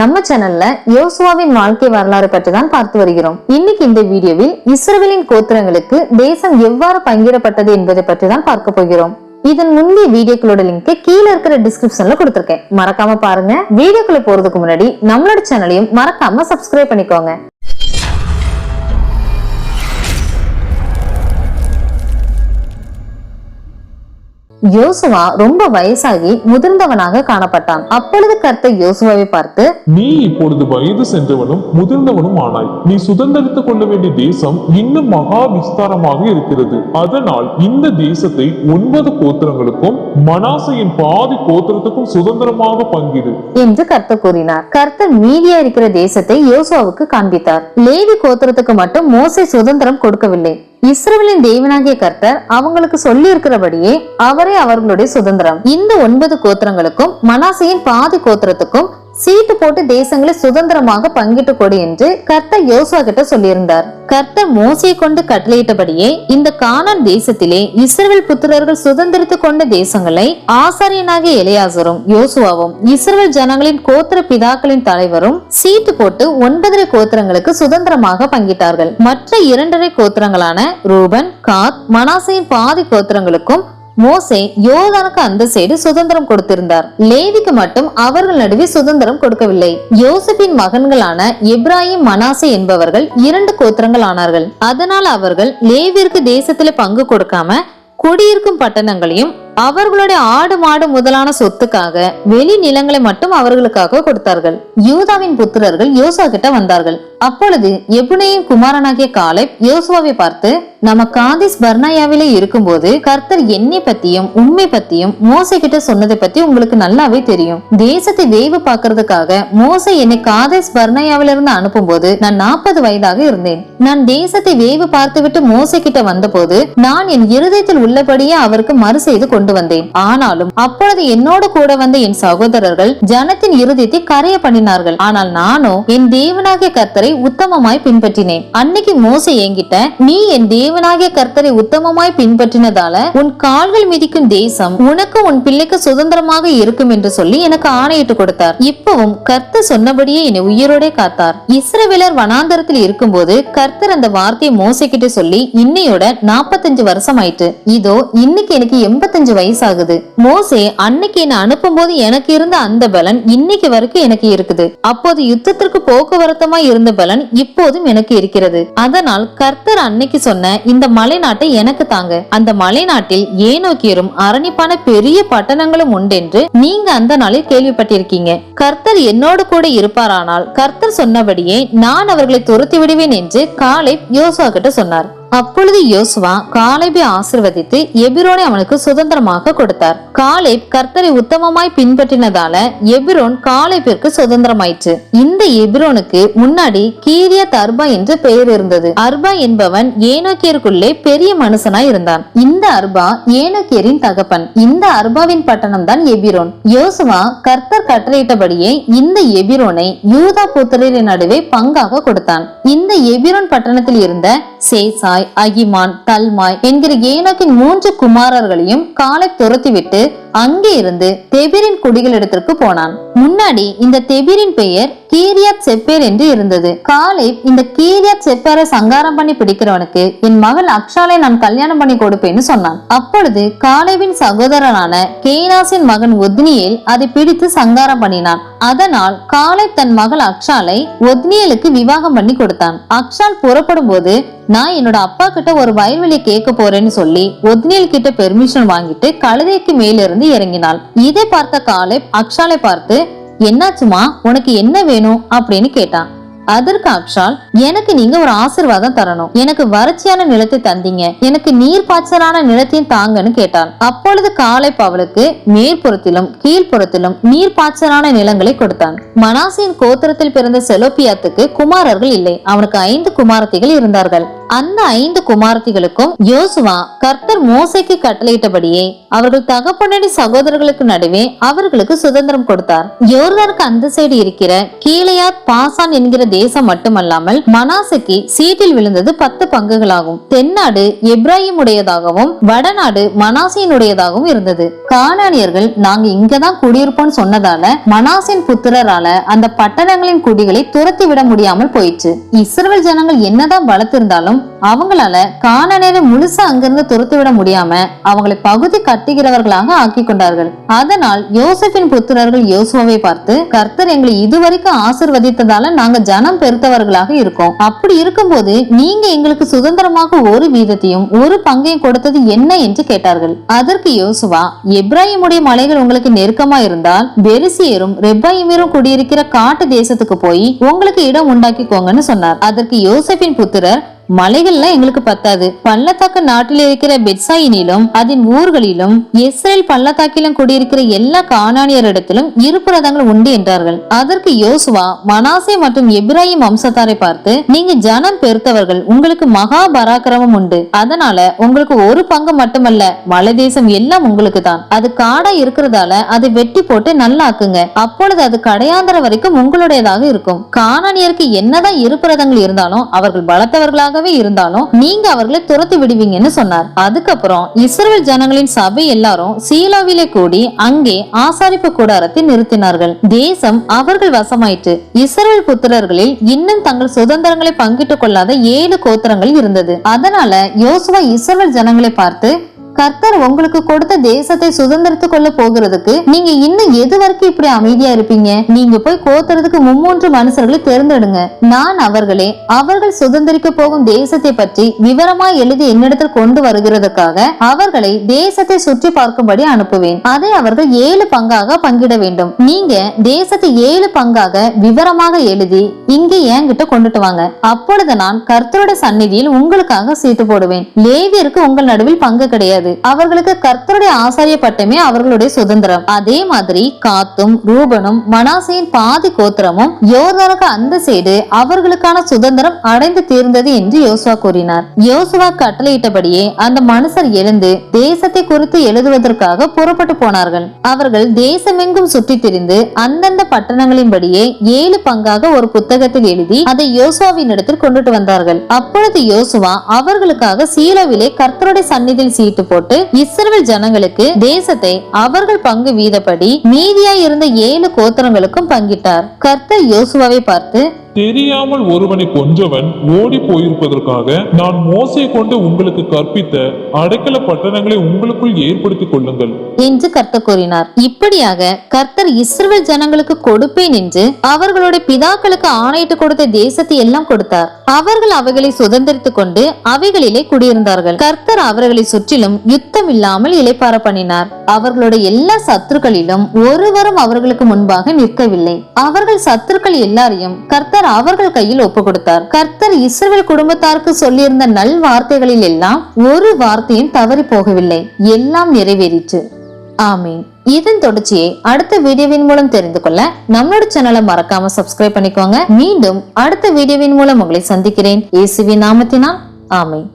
நம்ம சேனல்ல யோசுவாவின் வாழ்க்கை வரலாறு பற்றி தான் பார்த்து வருகிறோம். இன்னைக்கு இந்த வீடியோவில் இஸ்ரேலின் கோத்திரங்களுக்கு தேசம் எவ்வாறு பங்கிடப்பட்டது என்பதை பற்றி தான் பார்க்க போகிறோம். இதன் முந்தைய வீடியோக்களோட லிங்க் கீழே இருக்கிற டிஸ்கிரிப்ஷன்ல கொடுத்துருக்கேன். மறக்காம பாருங்க. வீடியோக்குள்ள போறதுக்கு முன்னாடி நம்மளோட சேனலையும் மறக்காம சப்ஸ்கிரைப் பண்ணிக்கோங்க. யோசுவா ரொம்ப வயசாகி முதிர்ந்தவனாக காணப்பட்டான். அப்பொழுது கர்த்தர் யோசுவாவை பார்த்து நீ இப்பொழுது வயது சென்றவனும் முதிர்ந்தவனும் ஆனாய். நீ சுதந்திரித்துக் கொள்ள வேண்டிய தேசம் இன்னும் மகா விஸ்தாரமாக இருக்கிறது. அதனால் இந்த தேசத்தை ஒன்பது கோத்திரங்களுக்கும் மனாசையின் பாதி கோத்திரத்துக்கும் சுதந்திரமாக பங்கிடு. என்று கர்த்தர் கூறினார். கர்த்தர் மீதியா இருக்கிற தேசத்தை யோசுவாவுக்கு காண்பித்தார். லேவி கோத்திரத்துக்கு மட்டும் மோசே சுதந்திரம் கொடுக்கவில்லை. இஸ்ரவலின் தேவனாகிய கர்த்தர் அவங்களுக்கு சொல்லி இருக்கிறபடியே அவரே அவர்களுடைய சுதந்திரம். இந்த ஒன்பது கோத்திரங்களுக்கும் மனாசையின் பாதி கோத்திரத்துக்கும் சீட்டு போட்டு தேசங்களை சுதந்திரமாக பங்கிட்டு கொடு என்று கர்த்தர் யோசுவா கிட்ட சொல்லியிருந்தார். கர்த்தர் மோசையை கொண்டு கட்டளையிட்டபடியே இந்த கானான் தேசத்திலே இஸ்ரவேல் புத்திரர்கள் சுதந்திரத்து கொண்ட தேசங்களை ஆசாரியனாகிய இளையாசரும் யோசுவாவும் இஸ்ரவேல் ஜனங்களின் கோத்திர பிதாக்களின் தலைவரும் சீட்டு போட்டு ஒன்பதரை கோத்திரங்களுக்கு சுதந்திரமாக பங்கிட்டார்கள். மற்ற இரண்டரை கோத்திரங்களான ரூபன் காத் மனாசையின் பாதி கோத்திரங்களுக்கும் மோசே யோதானுக்கு அந்த சைடு சுதந்திரம் கொடுத்திருந்தார். லேவிக்கு மட்டும் அவர்கள் நடுவே சுதந்திரம் கொடுக்கவில்லை. யோசப்பின் மகன்களான எப்ராஹிம் மனாசே என்பவர்கள் இரண்டு கோத்திரங்கள் ஆனார்கள். அதனால் அவர்கள் லேவிற்கு தேசத்துல பங்கு கொடுக்காம குடியிருக்கும் பட்டணங்களையும் அவர்களுடைய ஆடு மாடு முதலான சொத்துக்காக வெளி நிலங்களை மட்டும் அவர்களுக்காக கொடுத்தார்கள். யூதாவின் புத்திரர்கள் யோசா கிட்ட வந்தார்கள். அப்பொழுது எபுனையும் குமாரனாகிய காலை யோசுவாவை பார்த்து நம்ம காதிஸ் பர்னாயாவிலே இருக்கும்போது கர்த்தர் என்னை பத்தியும் உண்மை பத்தியும் மோசை கிட்ட சொன்னதை பத்தி உங்களுக்கு நல்லாவே தெரியும். தேசத்தை வேவு பாக்குறதுக்காக மோசை என்னை காதேஸ் பர்னாயாவில இருந்து அனுப்பும் போது நான் நாற்பது வயதாக இருந்தேன். நான் தேசத்தை வேவு பார்த்துவிட்டு மோசை கிட்ட வந்தபோது நான் என் இருதயத்தில் உள்ளபடியே அவருக்கு மறு செய்து கொண்டு வந்தேன். ஆனாலும் அப்பொழுது என்னோடு கூட வந்த என் சகோதரர்கள் ஜனத்தின் இருதயத்தை கரைய பண்ணினார்கள். ஆனால் நானோ என் தேவனாகிய கர்த்தரை உத்தமமாய் பின்பற்றினேன். அன்னைக்கு மோசை என்கிட்ட நீ என் தேவனாகிய கர்த்தரை உத்தமமாய் பின்பற்றினதால உன் கால்கள் மிதிக்கும் தேசம் உனக்கு உன் பிள்ளைக்கு சுதந்திரமாக இருக்கும் என்று சொல்லி எனக்கு ஆணையிட்டு கொடுத்தார். இப்பவும் கர்த்தர் சொன்னபடியே என்னை உயிரோட காத்தார். இஸ்ரவேலர் வனாந்தரத்தில் இருக்கும்போது கர்த்தர் அந்த வார்த்தையை மோசை சொல்லி இன்னையோட நாற்பத்தஞ்சு வருஷம் ஆயிட்டு இதோ இன்னைக்கு எனக்கு எண்பத்தஞ்சு வயசாகுது. மோசே அன்னைக்கு என்ன அனுப்பும் போது எனக்கு இருந்த அந்த பலன் இன்னைக்கு வரைக்கும் எனக்கு இருக்குது. அப்போது யுத்தத்திற்கு போக்குவரத்தமா இருந்த பலன் இப்போதும் எனக்கு இருக்கிறது. அதனால் கர்த்தர் அன்னைக்கு சொன்ன இந்த மலைநாட்டை எனக்கு தாங்க. அந்த மலைநாட்டில் ஏனோக்கியரும் அரணிப்பான பெரிய பட்டணங்களும் உண்டென்று நீங்க அந்த நாளில் கேள்விப்பட்டிருக்கீங்க. கர்த்தர் என்னோடு கூட இருப்பாரானால் கர்த்தர் சொன்னபடியே நான் அவர்களை துரத்தி விடுவேன் என்று காலை யோசுவா கிட்ட சொன்னார். அப்பொழுது யோசுவா காலேபை ஆசிர்வதித்து எபிரோனை அவனுக்கு சுதந்திரமாக கொடுத்தார். காலேப் கர்த்தரை உத்தமமாய் பின்பற்றினதால எபிரோன் காலேபிற்கு சுதந்திரமாயிற்று. இந்த எபிரோனுக்கு முன்னாடி கீரியத் அர்பா என்று பெயர் இருந்தது. அர்பா என்பவன் ஏனோக்கியருக்குள்ளே பெரிய மனுஷனாய் இருந்தான். இந்த அர்பா ஏனோக்கியரின் தகப்பன். இந்த அர்பாவின் பட்டணம் தான் எபிரோன். யோசுவா கர்த்தர் கட்டளையிட்டபடியே இந்த எபிரோனை யூதா புத்திரரின் நடுவே பங்காக கொடுத்தான். இந்த எபிரோன் பட்டணத்தில் இருந்த சேசாய் அகிமான் தல்மாய் என்கிற ஏனோக்கின் மூன்று குமாரர்களையும் காலை துரத்திவிட்டு அங்கே இருந்து தெபிரின் குடிகளிடத்திற்கு போனான். முன்னாடி இந்த தெபிரின் பெயர் கீரியாத் செப்பேர் என்று இருந்தது. காலை இந்த கீரியாத் செப்பேரை சங்காரம் பண்ணி பிடிக்கிறவனுக்கு என் மகள் அக்ஷாலை நான் கல்யாணம் பண்ணி கொடுப்பேன்னு சொன்னான். அப்பொழுது காலேவின் சகோதரனான கேனாசின் மகன் ஒத்னியேல் அதை பிடித்து சங்காரம் பண்ணினான். அதனால் காலை தன் மகள் அக்ஷாலை ஒத்னியலுக்கு விவாகம் பண்ணி கொடுத்தான். அக்ஷால் புறப்படும் போது நான் என்னோட அப்பா கிட்ட ஒரு வயல்வெளி கேட்க போறேன்னு சொல்லி ஒத்னியல் கிட்ட பெர்மிஷன் வாங்கிட்டு கழுதைக்கு மேலிருந்து இறங்கினாள். இதை பார்த்த காலை அக்ஷாலை பார்த்து என்னாச்சுமா? உனக்கு என்ன வேணும்? அப்படின்னு கேட்டான். அதற்கு அக்ஷால் எனக்கு நீங்க ஒரு ஆசிர்வாதம் தரணும். எனக்கு வறட்சியான நிலத்தை தந்தீங்க. எனக்கு நீர் பாய்ச்சலான நிலத்தையும் தாங்கன்னு கேட்டான். அப்பொழுது காலை பவலுக்கு மேற்புறத்திலும் கீழ்ப்புறத்திலும் நீர் பாய்ச்சலான நிலங்களை கொடுத்தான். மனாசியின் கோத்திரத்தில் பிறந்த செலோபியாத்துக்கு குமாரர்கள் இல்லை. அவனுக்கு ஐந்து குமாரத்திகள் இருந்தார்கள். அந்த ஐந்து குமாரத்திகளுக்கும் யோசுவா கர்த்தர் மோசைக்கு கட்டளையிட்டபடியே அவர்கள் தகப்பனடி சகோதரர்களுக்கு நடுவே அவர்களுக்கு சுதந்திரம் கொடுத்தார். யோர்தானுக்கு அந்த சைடு இருக்கிற கீழையாத் பாசான் என்கிற தேசம் மட்டுமல்லாமல் மனாசைக்கு சீட்டில் விழுந்தது பத்து பங்குகளாகும். தென்னாடு எப்ராஹிம் உடையதாகவும் வடநாடு மனாசியினுடையதாகவும் இருந்தது. கானானியர்கள் நாங்க இங்கதான் குடியிருப்போம்னு சொன்னதால மனாசின் புத்திரரால அந்த பட்டணங்களின் குடிகளை துரத்தி விட முடியாமல் போயிடுச்சு இஸ்ரவேல் ஜனங்கள் என்னதான் வளர்த்திருந்தாலும் அவங்களால கானானியரை முழுசா அங்கிருந்து துரத்து விட முடியாம அவங்களை பகுதி கட்டுகிறவர்களாக ஆக்கி கொண்டார்கள். அதனால் யோசபின் புத்திரர்கள் யோசுவாவை பார்த்து கர்த்தர் எங்களை இதுவரைக்கும் ஆசிர்வதித்ததால நாங்க ஜனம் பெருத்தவர்களாக இருக்கோம். அப்படி இருக்கும்போது நீங்க எங்களுக்கு சுதந்திரமாக ஒரு வீதத்தையும் ஒரு பங்கையும் கொடுத்தது என்ன? என்று கேட்டார்கள். அதற்கு யோசுவா எப்ராஹிமுடைய மலைகள் உங்களுக்கு நெருக்கமா இருந்தால் பெரிசியரும் ரெப்பாயிமரும் குடியிருக்கிற காட்டு தேசத்துக்கு போய் உங்களுக்கு இடம் உண்டாக்கிக்கோங்கன்னு சொன்னார். அதற்கு யோசபின் புத்திரர் மலைகள்லாம் எங்களுக்கு பத்தாது. பள்ளத்தாக்கு நாட்டில் இருக்கிற பெட்சாயினிலும் அதன் ஊர்களிலும் இஸ்ரேல் பள்ளத்தாக்கிலும் குடியிருக்கிற எல்லா காணானியரிடத்திலும் இருப்புரதங்கள் உண்டு என்றார்கள். அதற்கு யோசுவா மனாசே மற்றும் எப்ராஹிம் வம்சத்தாரை பார்த்து நீங்க ஜனம் பெருத்தவர்கள் உங்களுக்கு மகா பராக்கிரமம் உண்டு. அதனால உங்களுக்கு ஒரு பங்கு மட்டுமல்ல மலை தேசம் எல்லாம் உங்களுக்கு தான். அது காடா இருக்கிறதால அதை வெட்டி போட்டு நல்லாக்குங்க. அப்பொழுது அது கடையாந்தர வரைக்கும் உங்களுடையதாக இருக்கும். காணானியருக்கு என்னதான் இருப்புரதங்கள் இருந்தாலும் அவர்கள் பலத்தவர்களாக பலத்தவர்களாகவே இருந்தாலும் நீங்க அவர்களை துரத்தி விடுவீங்கன்னு சொன்னார். அதுக்கப்புறம் இஸ்ரேல் ஜனங்களின் சபை எல்லாரும் சீலாவிலே கூடி அங்கே ஆசாரிப்பு கூடாரத்தை நிறுத்தினார்கள். தேசம் அவர்கள் வசமாயிற்று. இஸ்ரேல் புத்திரர்களில் இன்னும் தங்கள் சுதந்திரங்களை பங்கிட்டுக் கொள்ளாத ஏழு கோத்திரங்கள் இருந்தது. அதனால யோசுவா இஸ்ரேல் ஜனங்களை பார்த்து கர்த்தர் உங்களுக்கு கொடுத்த தேசத்தை சுதந்திரத்து கொள்ள போகிறதுக்கு நீங்க இன்னும் எது வரைக்கும் இப்படி அமைதியா இருப்பீங்க? நீங்க போய் கோத்துறதுக்கு மும்மூன்று மனுஷர்களை தேர்ந்தெடுங்க. நான் அவர்களே அவர்கள் சுதந்திரிக்க போகும் தேசத்தை பற்றி விவரமா எழுதி என்னிடத்தில் கொண்டு வருகிறதுக்காக அவர்களை தேசத்தை சுற்றி பார்க்கும்படி அனுப்புவேன். அதை அவர்கள் ஏழு பங்காக பங்கிட வேண்டும். நீங்க தேசத்தை ஏழு பங்காக விவரமாக எழுதி இங்கே என்கிட்ட கொண்டுட்டு வாங்க. அப்பொழுது நான் கர்த்தருடைய சந்நிதியில் உங்களுக்காக சீட்டு போடுவேன். லேவியருக்கு உங்கள் நடுவில் பங்கு கிடையாது. கிடையாது அவர்களுக்கு கர்த்தருடைய ஆசாரிய பட்டமே அவர்களுடைய சுதந்திரம். அதே மாதிரி காத்தும் ரூபனும் மனாசையின் பாதி கோத்திரமும் யோர்தானுக்கு அந்த சைடு அவர்களுக்கான சுதந்திரம் அடைந்து தீர்ந்தது என்று யோசுவா கூறினார். யோசுவா கட்டளையிட்டபடியே அந்த மனுஷர் எழுந்து தேசத்தை குறித்து எழுதுவதற்காக புறப்பட்டு போனார்கள். அவர்கள் தேசமெங்கும் சுற்றி திரிந்து அந்தந்த பட்டணங்களின்படியே ஏழு பங்காக ஒரு புத்தகத்தில் எழுதி அதை யோசுவாவின் இடத்தில் கொண்டுட்டு வந்தார்கள். அப்பொழுது யோசுவா அவர்களுக்காக சீலோவிலே கர்த்தருடைய சந்நிதியில் சீட்டு போட்டு இஸ்ரவேல் ஜனங்களுக்கு தேசத்தை அவர்கள் பங்கு வீதப்படி மீதியாய் இருந்த ஏழு கோத்திரங்களுக்கும் பங்கிட்டார். கர்த்தர் யோசுவாவை பார்த்து தெரியாமல் ஒருவனை கொன்றவன் ஓடி போயிருப்பதற்காக நான் மோசை கொண்டு உங்களுக்கு கற்பித்த அடைக்கல பட்டணங்களை உங்களுக்குள் ஏற்படுத்திக் கொள்ளுங்கள். என்று கர்த்தர் கூறினார். இப்படியாக கர்த்தர் இஸ்ரவேல் ஜனங்களுக்கு கொடுப்பேன் என்று அவர்களுடைய பிதாக்களுக்கு ஆணையிட்டு கொடுத்த தேசத்தை எல்லாம் கொடுத்தார். அவர்கள் அவைகளை சுதந்திரித்துக் கொண்டு அவைகளிலே குடியிருந்தார்கள். கர்த்தர் அவர்களை சுற்றிலும் யுத்தம் இல்லாமல் இளைப்பார பண்ணினார். அவர்களுடைய எல்லா சத்துருக்களிலும் ஒருவரும் அவர்களுக்கு முன்பாக நிற்கவில்லை. அவர்கள் சத்துருக்கள் எல்லாரையும் கர்த்தர் கர்த்தர் அவர்கள் கையில் ஒப்பு கொடுத்தார் கர்த்தர் இஸ்ரவேல் குடும்பத்தாருக்கு சொல்லியிருந்த நல் வார்த்தைகளில் எல்லாம் ஒரு வார்த்தையும் தவறி போகவில்லை. எல்லாம் நிறைவேறிற்று. ஆமீன். இதன் தொடர்ச்சியை அடுத்த வீடியோவின் மூலம் தெரிந்து கொள்ள நம்மளோட சேனலை மறக்காம சப்ஸ்கிரைப் பண்ணிக்கோங்க. மீண்டும் அடுத்த வீடியோவின் மூலம் உங்களை சந்திக்கிறேன். இயேசுவின் நாமத்தினால். ஆமீன்.